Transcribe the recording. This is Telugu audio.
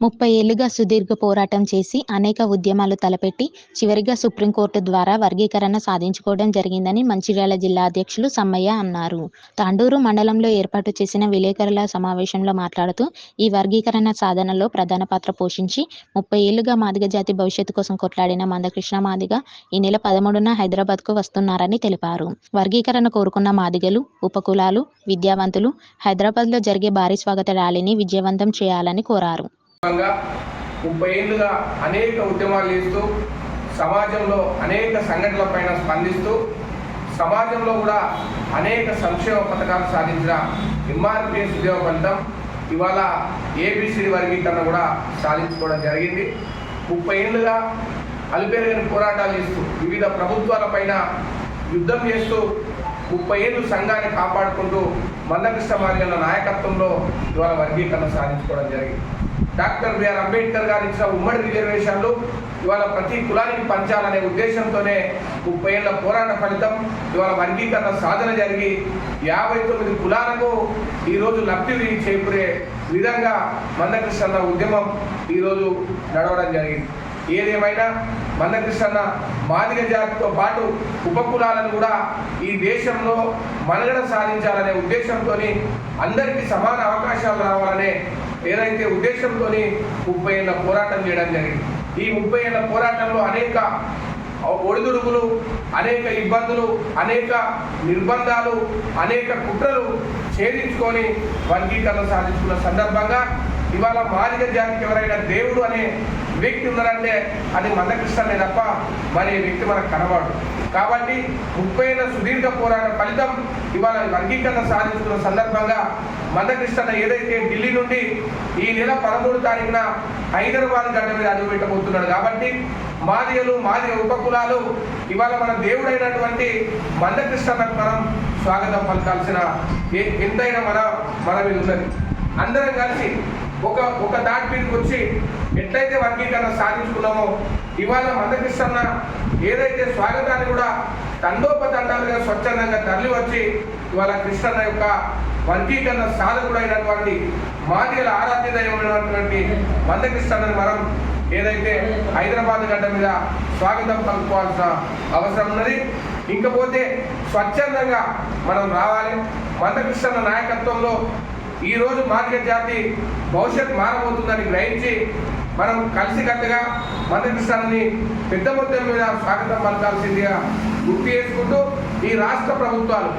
ముప్పై ఏళ్ళుగా సుదీర్ఘ పోరాటం చేసి అనేక ఉద్యమాలు తలపెట్టి చివరిగా సుప్రీంకోర్టు ద్వారా వర్గీకరణ సాధించుకోవడం జరిగిందని మంచిర్యాల జిల్లా అధ్యక్షులు సమ్మయ్య అన్నారు. తాండూరు మండలంలో ఏర్పాటు చేసిన విలేకరుల సమావేశంలో మాట్లాడుతూ ఈ వర్గీకరణ సాధనలో ప్రధాన పాత్ర పోషించి ముప్పై ఏళ్ళుగా మాదిగ జాతి భవిష్యత్తు కోసం కొట్లాడిన మందకృష్ణ మాదిగ ఈ నెల పదమూడున హైదరాబాద్కు వస్తున్నారని తెలిపారు. వర్గీకరణ కోరుకున్న మాదిగలు ఉపకులాలు విద్యావంతులు హైదరాబాద్లో జరిగే భారీ స్వాగత ర్యాలీని విజయవంతం చేయాలని కోరారు. ముప్పై ఏళ్ళుగా అనేక ఉద్యమాలు చేస్తూ సమాజంలో అనేక సంఘటనలపైన స్పందిస్తూ సమాజంలో కూడా అనేక సంక్షేమ పథకాలు సాధించిన ఎంఆర్పిఎస్ ఉద్యోగ ఫలితం ఇవాళ ఏబిసిడి వర్గీకరణ కూడా సాధించుకోవడం జరిగింది. ముప్పై ఏళ్ళుగా అలిపేరగని పోరాటాలు చేస్తూ వివిధ ప్రభుత్వాలపైన యుద్ధం చేస్తూ ముప్పై ఏళ్ళు సంఘాన్ని కాపాడుకుంటూ మందకృష్ణ మార్గంలో నాయకత్వంలో ఇవాళ వర్గీకరణ సాధించుకోవడం జరిగింది. డాక్టర్ బిఆర్ అంబేద్కర్ గారు ఇచ్చిన ఉమ్మడి రిజర్వేషన్లు ఇవాళ ప్రతి కులానికి పంచాలనే ఉద్దేశంతోనే ముప్పై ఏళ్ళ పోరాట ఫలితం ఇవాళ వర్గీకరణ సాధన జరిగి యాభై తొమ్మిది కులాలకు ఈరోజు లబ్ధి చేకూరే విధంగా మందకృష్ణ ఉద్యమం ఈరోజు నడవడం జరిగింది. ఏదేమైనా మందకృష్ణ మాదిగ జాతితో పాటు ఉపకులాలను కూడా ఈ దేశంలో మనుగడ సాధించాలనే ఉద్దేశంతో అందరికీ సమాన అవకాశాలు రావాలనే ఏదైతే ఉద్దేశంతో ముప్పై ఏళ్ళ పోరాటం చేయడం జరిగింది. ఈ ముప్పై ఏళ్ళ పోరాటంలో అనేక ఒడిదుడుకులు అనేక ఇబ్బందులు అనేక నిర్బంధాలు అనేక కుట్రలు ఛేదించుకొని వర్గీకరణ సాధించుకున్న సందర్భంగా ఇవాళ మాదిగ జాతికి ఎవరైనా దేవుడు అనే వ్యక్తి ఉన్నారంటే అది మందకృష్ణనే తప్ప మరి వ్యక్తి మనకు కనబడు కాబట్టి ముప్పై ఏళ్ళ సుదీర్ఘ పోరాట ఫలితం ఇవాళ వర్గీకరణ సాధించుకున్న సందర్భంగా మందకృష్ణ ఏదైతే ఢిల్లీ నుండి ఈ నెల పదమూడు తారీఖున హైదరాబాద్ గడ్డ మీద అడుగుపెట్టబోతున్నాడు కాబట్టి మాదిగలు మాదిగ ఉపకులాలు ఇవాళ మన దేవుడైనటువంటి మందకృష్ణకు మనం స్వాగతం పలకాల్సిన ఎంతైనా మన మన మీద ఉన్నది. అందరం కలిసి ఒక ఒక దాటి మీదకి వచ్చి ఎట్లయితే వర్గీకరణ సాధించుకున్నామో ఇవాళ మందకృష్ణ ఏదైతే స్వాగతాన్ని కూడా తండోపతండాలుగా స్వచ్ఛందంగా తరలి వచ్చి ఇవాళ కృష్ణన్న యొక్క వర్గీకరణ సాధకుడైనటువంటి అయినటువంటి మాదిగల ఆరాధ్య మందకృష్ణని మనం ఏదైతే హైదరాబాద్ గడ్డ మీద స్వాగతం పలుకోవాల్సిన అవసరం ఉన్నది. ఇంకపోతే స్వచ్ఛందంగా మనం రావాలి. మందకృష్ణ నాయకత్వంలో ఈరోజు మార్కెట్ జాతి భవిష్యత్ మారబోతుందని గ్రహించి మనం కలిసికట్టుగా మందకృష్ణాన్ని పెద్ద మొత్తం మీద స్వాగతం పలకాల్సిందిగా గుర్తు చేసుకుంటూ ఈ రాష్ట్ర ప్రభుత్వాలు